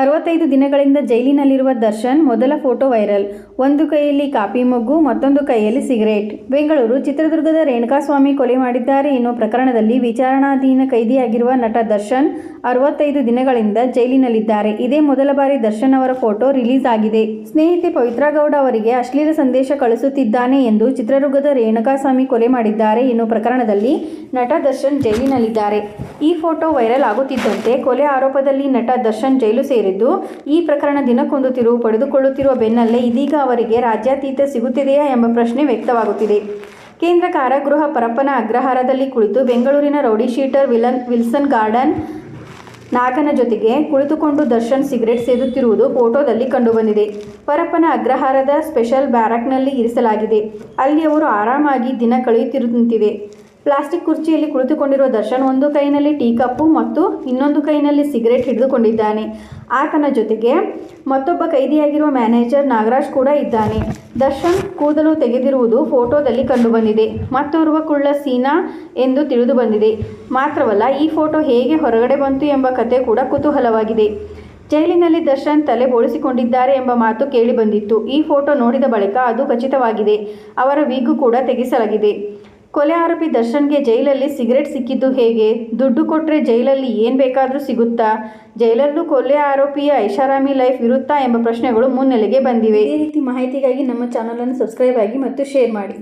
ಅರವತ್ತೈದು ದಿನಗಳಿಂದ ಜೈಲಿನಲ್ಲಿರುವ ದರ್ಶನ್ ಮೊದಲ ಫೋಟೋ ವೈರಲ್. ಒಂದು ಕೈಯಲ್ಲಿ ಕಾಪಿ ಮಗ್ಗು, ಮತ್ತೊಂದು ಕೈಯಲ್ಲಿ ಸಿಗರೇಟ್. ಬೆಂಗಳೂರು ಚಿತ್ರದುರ್ಗದ ರೇಣುಕಾಸ್ವಾಮಿ ಕೊಲೆ ಮಾಡಿದ್ದಾರೆ ಎನ್ನುವ ಪ್ರಕರಣದಲ್ಲಿ ವಿಚಾರಣಾಧೀನ ಕೈದಿಯಾಗಿರುವ ನಟ ದರ್ಶನ್ ಅರವತ್ತೈದು ದಿನಗಳಿಂದ ಜೈಲಿನಲ್ಲಿದ್ದಾರೆ. ಇದೇ ಮೊದಲ ಬಾರಿ ದರ್ಶನ್ ಅವರ ಫೋಟೋ ರಿಲೀಸ್ ಆಗಿದೆ. ಸ್ನೇಹಿತೆ ಪವಿತ್ರ ಗೌಡ ಅವರಿಗೆ ಅಶ್ಲೀಲ ಸಂದೇಶ ಕಳಿಸುತ್ತಿದ್ದಾನೆ ಎಂದು ಚಿತ್ರದುರ್ಗದ ರೇಣುಕಾಸ್ವಾಮಿ ಕೊಲೆ ಮಾಡಿದ್ದಾರೆ ಎನ್ನುವ ಪ್ರಕರಣದಲ್ಲಿ ನಟ ದರ್ಶನ್ ಜೈಲಿನಲ್ಲಿದ್ದಾರೆ. ಈ ಫೋಟೋ ವೈರಲ್ ಆಗುತ್ತಿದ್ದಂತೆ ಕೊಲೆ ಆರೋಪದಲ್ಲಿ ನಟ ದರ್ಶನ್ ಜೈಲು ಸೇರಿದ್ದು, ಈ ಪ್ರಕರಣ ದಿನಕ್ಕೊಂದು ತಿರುವು ಪಡೆದುಕೊಳ್ಳುತ್ತಿರುವ ಬೆನ್ನಲ್ಲೇ ಇದೀಗ ಅವರಿಗೆ ರಾಜ್ಯಾತೀತ ಸಿಗುತ್ತಿದೆಯಾ ಎಂಬ ಪ್ರಶ್ನೆ ವ್ಯಕ್ತವಾಗುತ್ತಿದೆ. ಕೇಂದ್ರ ಕಾರಾಗೃಹ ಪರಪ್ಪನ ಅಗ್ರಹಾರದಲ್ಲಿ ಕುಳಿತು ಬೆಂಗಳೂರಿನ rowdy sheeter villain, Wilson Garden ನಾಗನ ಜೊತೆಗೆ ಕುಳಿತುಕೊಂಡು ದರ್ಶನ್ ಸಿಗರೆಟ್ ಸೇದುತ್ತಿರುವುದು ಫೋಟೋದಲ್ಲಿ ಕಂಡುಬಂದಿದೆ. ಪರಪ್ಪನ ಅಗ್ರಹಾರದ ಸ್ಪೆಷಲ್ ಬ್ಯಾರಕ್ನಲ್ಲಿ ಇರಿಸಲಾಗಿದೆ. ಅಲ್ಲಿ ಅವರು ಆರಾಮಾಗಿ ದಿನ ಕಳೆಯುತ್ತಿರುವಂತಿದೆ ಪ್ಲಾಸ್ಟಿಕ್ ಕುರ್ಚಿಯಲ್ಲಿ ಕುಳಿತುಕೊಂಡಿರುವ ದರ್ಶನ್ ಒಂದು ಕೈನಲ್ಲಿ ಟೀ ಕಪ್ಪು ಮತ್ತು ಇನ್ನೊಂದು ಕೈನಲ್ಲಿ ಸಿಗರೇಟ್ ಹಿಡಿದುಕೊಂಡಿದ್ದಾನೆ. ಆತನ ಜೊತೆಗೆ ಮತ್ತೊಬ್ಬ ಕೈದಿಯಾಗಿರುವ ಮ್ಯಾನೇಜರ್ ನಾಗರಾಜ್ ಕೂಡ ಇದ್ದಾನೆ. ದರ್ಶನ್ ಕೂದಲು ತೆಗೆದಿರುವುದು ಫೋಟೋದಲ್ಲಿ ಕಂಡುಬಂದಿದೆ. ಮತ್ತೋರ್ವ ಕುಳ್ಳ ಸೀನಾ ಎಂದು ತಿಳಿದು ಬಂದಿದೆ ಮಾತ್ರವಲ್ಲ, ಈ ಫೋಟೋ ಹೇಗೆ ಹೊರಗಡೆ ಬಂತು ಎಂಬ ಕತೆ ಕೂಡ ಕುತೂಹಲವಾಗಿದೆ. ಜೈಲಿನಲ್ಲಿ ದರ್ಶನ್ ತಲೆ ಬೋಳಿಸಿಕೊಂಡಿದ್ದಾರೆ ಎಂಬ ಮಾತು ಕೇಳಿಬಂದಿತ್ತು. ಈ ಫೋಟೋ ನೋಡಿದ ಬಳಿಕ ಅದು ಖಚಿತವಾಗಿದೆ. ಅವರ ವೀಗು ಕೂಡ ತೆಗೆಸಲಾಗಿದೆ. ಕೊಲೆ ಆರೋಪಿ ದರ್ಶನ್ಗೆ ಜೈಲಲ್ಲಿ ಸಿಗರೆಟ್ ಸಿಕ್ಕಿದ್ದು ಹೇಗೆ? ದುಡ್ಡು ಕೊಟ್ಟರೆ ಜೈಲಲ್ಲಿ ಏನು ಬೇಕಾದರೂ ಸಿಗುತ್ತಾ? ಜೈಲಲ್ಲೂ ಕೊಲೆ ಆರೋಪಿಯ ಐಷಾರಾಮಿ ಲೈಫ್ ಇರುತ್ತಾ ಎಂಬ ಪ್ರಶ್ನೆಗಳು ಮುನ್ನೆಲೆಗೆ ಬಂದಿವೆ. ಈ ರೀತಿ ಮಾಹಿತಿಗಾಗಿ ನಮ್ಮ ಚಾನಲನ್ನು ಸಬ್ಸ್ಕ್ರೈಬ್ ಆಗಿ ಮತ್ತು ಶೇರ್ ಮಾಡಿ.